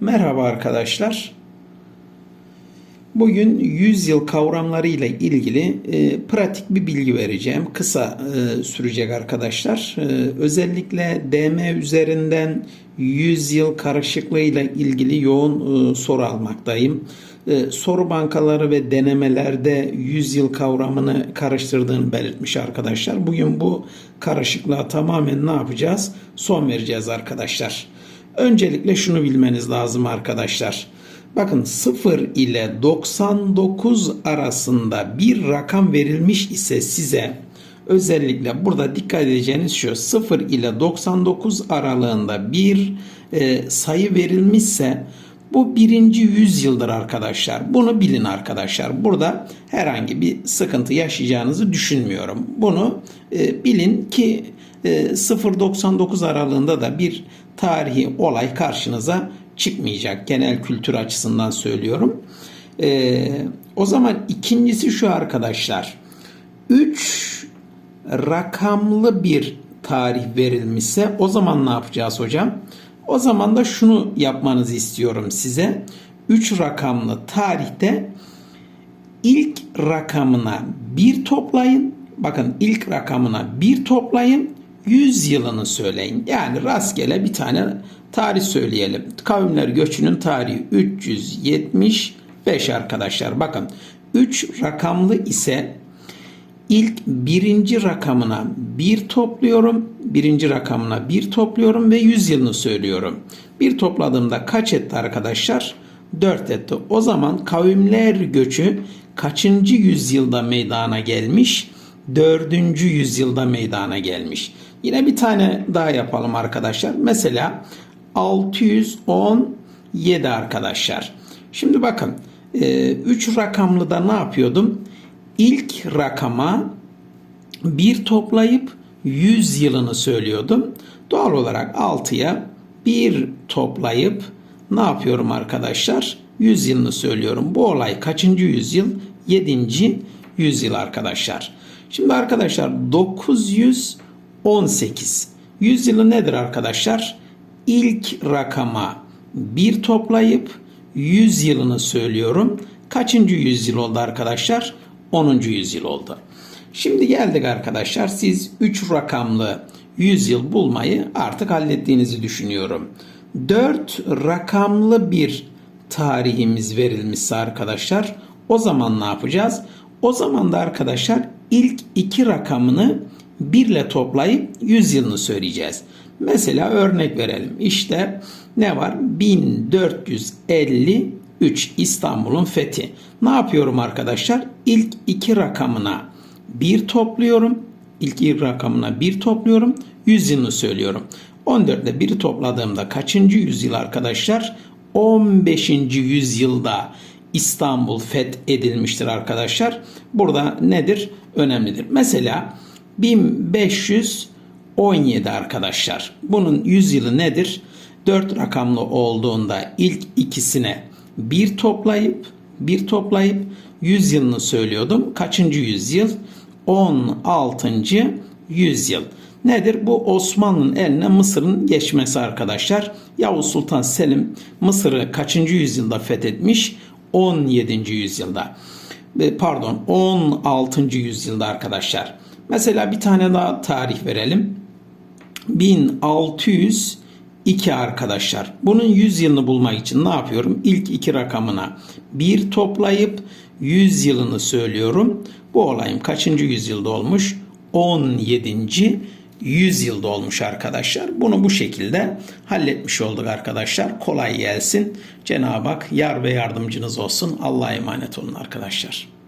Merhaba arkadaşlar. Bugün 100 yıl kavramları ile ilgili e, pratik bir bilgi vereceğim. Kısa e, sürecek arkadaşlar. E, özellikle DM üzerinden 100 yıl karışıklığı ile ilgili yoğun e, soru almaktayım. E, soru bankaları ve denemelerde 100 yıl kavramını karıştırdığını belirtmiş arkadaşlar. Bugün bu karışıklığa tamamen ne yapacağız? Son vereceğiz arkadaşlar. Öncelikle şunu bilmeniz lazım arkadaşlar. Bakın 0 ile 99 arasında bir rakam verilmiş ise size özellikle burada dikkat edeceğiniz şu 0 ile 99 aralığında bir e, sayı verilmişse bu birinci yüzyıldır arkadaşlar. Bunu bilin arkadaşlar. Burada herhangi bir sıkıntı yaşayacağınızı düşünmüyorum. Bunu e, bilin ki e, 0-99 aralığında da bir tarihi olay karşınıza çıkmayacak. Genel kültür açısından söylüyorum. E, o zaman ikincisi şu arkadaşlar. 3 rakamlı bir tarih verilmişse o zaman ne yapacağız hocam? O zaman da şunu yapmanızı istiyorum size. 3 rakamlı tarihte ilk rakamına bir toplayın. Bakın ilk rakamına bir toplayın. 100 yılını söyleyin. Yani rastgele bir tane tarih söyleyelim. Kavimler göçünün tarihi 375 arkadaşlar. Bakın 3 rakamlı ise ilk birinci rakamına bir topluyorum. Birinci rakamına bir topluyorum ve 100 yılını söylüyorum. Bir topladığımda kaç etti arkadaşlar? 4 etti. O zaman kavimler göçü kaçıncı yüzyılda meydana gelmiş? 4. yüzyılda meydana gelmiş. Yine bir tane daha yapalım arkadaşlar. Mesela 617 arkadaşlar. Şimdi bakın 3 rakamlı da ne yapıyordum? İlk rakama bir toplayıp 100 yılını söylüyordum. Doğal olarak 6'ya bir toplayıp ne yapıyorum arkadaşlar? 100 yılını söylüyorum. Bu olay kaçıncı yüzyıl? 7. yüzyıl arkadaşlar. Şimdi arkadaşlar 918. 100 yılı nedir arkadaşlar? İlk rakama bir toplayıp 100 yılını söylüyorum. Kaçıncı yüzyıl oldu arkadaşlar? 10. yüzyıl oldu. Şimdi geldik arkadaşlar. Siz 3 rakamlı 100 yıl bulmayı artık hallettiğinizi düşünüyorum. 4 rakamlı bir tarihimiz verilmişse arkadaşlar o zaman ne yapacağız? O zaman da arkadaşlar ilk iki rakamını 1 ile toplayıp 100 yılını söyleyeceğiz. Mesela örnek verelim. İşte ne var? 1453 İstanbul'un fethi. Ne yapıyorum arkadaşlar? İlk iki rakamına 1 topluyorum. İlk iki rakamına 1 topluyorum. 100 yılını söylüyorum. 14 ile 1'i topladığımda kaçıncı yüzyıl arkadaşlar? 15. yüzyılda İstanbul fethedilmiştir arkadaşlar. Burada nedir? Önemlidir. Mesela 1517 arkadaşlar. Bunun yüzyılı nedir? 4 rakamlı olduğunda ilk ikisine bir toplayıp bir toplayıp 100 yılını söylüyordum. Kaçıncı yüzyıl? 16. yüzyıl. Nedir? Bu Osmanlı'nın eline Mısır'ın geçmesi arkadaşlar. Yavuz Sultan Selim Mısır'ı kaçıncı yüzyılda fethetmiş? 17. yüzyılda. Pardon 16. yüzyılda arkadaşlar. Mesela bir tane daha tarih verelim. 1602 arkadaşlar. Bunun 100 yılını bulmak için ne yapıyorum? İlk iki rakamına bir toplayıp 100 yılını söylüyorum. Bu olayım kaçıncı yüzyılda olmuş? 17. yüzyılda olmuş arkadaşlar. Bunu bu şekilde halletmiş olduk arkadaşlar. Kolay gelsin. Cenab-ı Hak yar ve yardımcınız olsun. Allah'a emanet olun arkadaşlar.